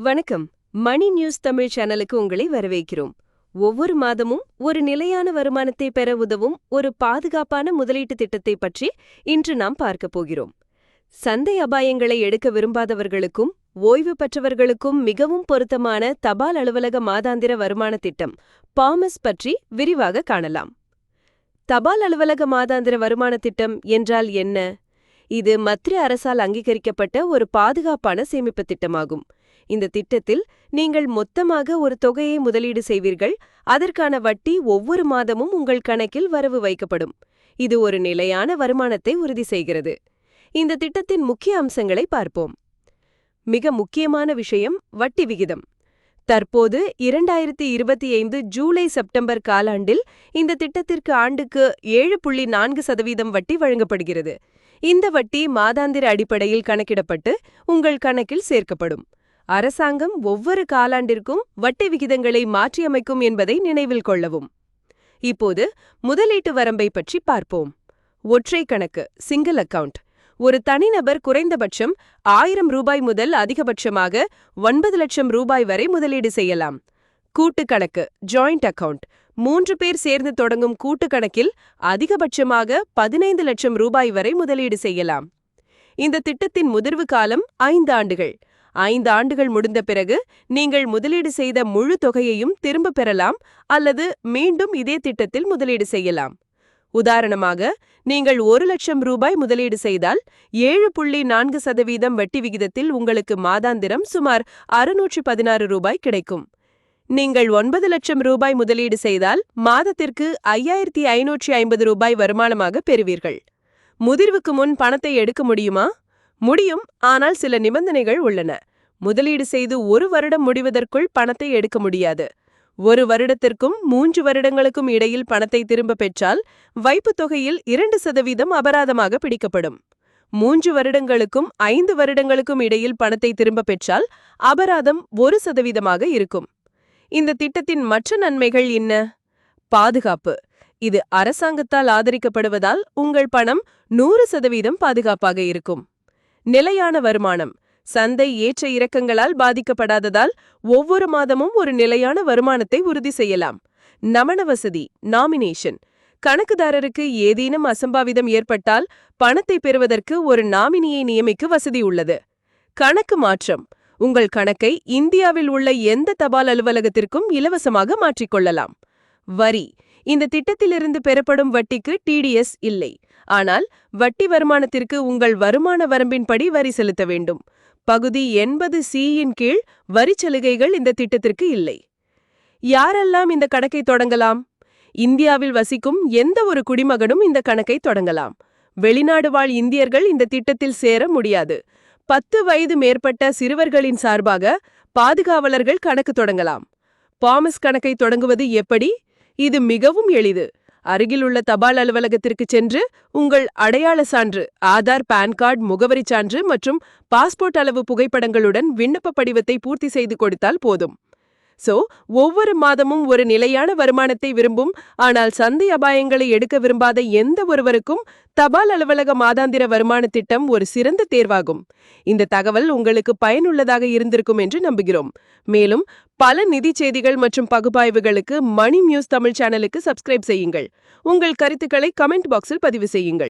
வணக்கம். மணி நியூஸ் தமிழ் சேனலுக்கு உங்களை வரவேற்கிறோம். ஒவ்வொரு மாதமும் ஒரு நிலையான வருமானத்தை பெற உதவும் ஒரு பாதுகாப்பான முதலீட்டு திட்டத்தை பற்றி இன்று நாம் பார்க்கப் போகிறோம். சந்தை அபாயங்களை எடுக்க விரும்பாதவர்களுக்கும் ஓய்வு பெற்றவர்களுக்கும் மிகவும் பொருத்தமான தபால் அலுவலக மாதாந்திர வருமான திட்டம் பாமஸ் பற்றி விரிவாக காணலாம். தபால் அலுவலக மாதாந்திர வருமான திட்டம் என்றால் என்ன? இது மத்திய அரசால் அங்கீகரிக்கப்பட்ட ஒரு பாதுகாப்பான சேமிப்பு திட்டமாகும். இந்த திட்டத்தில் நீங்கள் மொத்தமாக ஒரு தொகையை முதலீடு செய்வீர்கள். அதற்கான வட்டி ஒவ்வொரு மாதமும் உங்கள் கணக்கில் வரவு வைக்கப்படும். இது ஒரு நிலையான வருமானத்தை உறுதி செய்கிறது. இந்த திட்டத்தின் முக்கிய அம்சங்களை பார்ப்போம். மிக முக்கியமான விஷயம் வட்டி விகிதம். தற்போது இரண்டாயிரத்தி இருபத்தி ஐந்து ஜூலை செப்டம்பர் காலாண்டில் இந்த திட்டத்திற்கு ஆண்டுக்கு ஏழு புள்ளி நான்கு சதவீதம் வட்டி வழங்கப்படுகிறது. இந்த வட்டி மாதாந்திர அடிப்படையில் கணக்கிடப்பட்டு உங்கள் கணக்கில் சேர்க்கப்படும். அரசாங்கம் ஒவ்வொரு காலாண்டிற்கும் வட்டி விகிதங்களை மாற்றியமைக்கும் என்பதை நினைவில் கொள்ளவும். இப்போது முதலீட்டு வரம்பை பற்றி பார்ப்போம். ஒற்றை கணக்கு சிங்கிள் அக்கவுண்ட் ஒரு தனிநபர் குறைந்தபட்சம் ஆயிரம் ரூபாய் முதல் அதிகபட்சமாக ஒன்பது லட்சம் ரூபாய் வரை முதலீடு செய்யலாம். கூட்டு கணக்கு ஜாயிண்ட் அக்கவுண்ட் மூன்று பேர் சேர்ந்து தொடங்கும் கூட்டு கணக்கில் அதிகபட்சமாக பதினைந்து லட்சம் ரூபாய் வரை முதலீடு செய்யலாம். இந்த திட்டத்தின் முதிர்வு காலம் ஐந்து ஆண்டுகள். ஐந்து ஆண்டுகள் முடிந்த பிறகு நீங்கள் முதலீடு செய்த முழு தொகையையும் திரும்ப பெறலாம் அல்லது மீண்டும் இதே திட்டத்தில் முதலீடு செய்யலாம். உதாரணமாக நீங்கள் ஒரு லட்சம் ரூபாய் முதலீடு செய்தால் ஏழு புள்ளி நான்கு சதவீதம் வட்டி விகிதத்தில் உங்களுக்கு மாதாந்திரம் சுமார் அறுநூற்று பதினாறு ரூபாய் கிடைக்கும். நீங்கள் ஒன்பது லட்சம் ரூபாய் முதலீடு செய்தால் மாதத்திற்கு ஐயாயிரத்தி ஐநூற்றி ஐம்பது ரூபாய் வருமானமாக பெறுவீர்கள். முதிர்வுக்கு முன் பணத்தை எடுக்க முடியுமா? முடியும் ஆனால் சில நிபந்தனைகள் உள்ளன. முதலீடு செய்து ஒரு வருடம் முடிவதற்குள் பணத்தை எடுக்க முடியாது. ஒரு வருடத்திற்கும் மூன்று வருடங்களுக்கும் இடையில் பணத்தை திரும்ப பெற்றால் வைப்புத் தொகையில் இரண்டு சதவீதம் அபராதமாக பிடிக்கப்படும். மூன்று வருடங்களுக்கும் ஐந்து வருடங்களுக்கும் இடையில் பணத்தை திரும்ப பெற்றால் அபராதம் ஒரு சதவீதமாக இருக்கும். இந்த திட்டத்தின் மற்ற நன்மைகள் என்ன? பாதுகாப்பு. இது அரசாங்கத்தால் ஆதரிக்கப்படுவதால் உங்கள் பணம் நூறு சதவீதம் பாதுகாப்பாக இருக்கும். நிலையான வருமானம். சந்தை ஏற்ற இறக்கங்களால் பாதிக்கப்படாததால் ஒவ்வொரு மாதமும் ஒரு நிலையான வருமானத்தை உறுதி செய்யலாம். நமன வசதி நாமினேஷன் கணக்குதாரருக்கு ஏதேனும் அசம்பாவிதம் ஏற்பட்டால் பணத்தை பெறுவதற்கு ஒரு நாமினியை நியமிக்க வசதி உள்ளது. கணக்கு மாற்றம். உங்கள் கணக்கை இந்தியாவில் உள்ள எந்த தபால் அலுவலகத்திற்கும் இலவசமாக மாற்றிக்கொள்ளலாம். வரி. இந்த திட்டத்திலிருந்து பெறப்படும் வட்டிக்கு டிடிஎஸ் இல்லை. ஆனால் வட்டி வருமானத்திற்கு உங்கள் வருமான வரம்பின்படி வரி செலுத்த வேண்டும். பகுதி எண்பது சியின் கீழ் வரிச் சலுகைகள் இந்த திட்டத்திற்கு இல்லை. யாரெல்லாம் இந்த கணக்கை தொடங்கலாம்? இந்தியாவில் வசிக்கும் எந்த ஒரு குடிமகனும் இந்த கணக்கை தொடங்கலாம். வெளிநாடு வாழ் இந்தியர்கள் இந்த திட்டத்தில் சேர முடியாது. பத்து வயது மேற்பட்ட சிறுவர்களின் சார்பாக பாதுகாவலர்கள் கணக்கு தொடங்கலாம். பாமஸ் கணக்கை தொடங்குவது எப்படி? இது மிகவும் எளிது. அருகிலுள்ள தபால் அலுவலகத்திற்கு சென்று உங்கள் அடையாள சான்று ஆதார் பான் கார்டு முகவரி சான்று மற்றும் பாஸ்போர்ட் அளவு புகைப்படங்களுடன் விண்ணப்ப படிவத்தை பூர்த்தி செய்து கொடுத்தால் போதும். சோ ஒவ்வொரு மாதமும் ஒரு நிலையான வருமானத்தை விரும்பும் ஆனால் சந்தை அபாயங்களை எடுக்க விரும்பாத எந்த ஒருவருக்கும் தபால் அலுவலக மாதாந்திர வருமான திட்டம் ஒரு சிறந்த தேர்வாகும். இந்த தகவல் உங்களுக்கு பயனுள்ளதாக இருந்திருக்கும் என்று நம்புகிறோம். மேலும் பல நிதி செய்திகள் மற்றும் பகுப்பாய்வுகளுக்கு மணி நியூஸ் தமிழ் சேனலுக்கு சப்ஸ்கிரைப் செய்யுங்கள். உங்கள் கருத்துக்களை கமெண்ட் பாக்ஸில் பதிவு செய்யுங்கள்.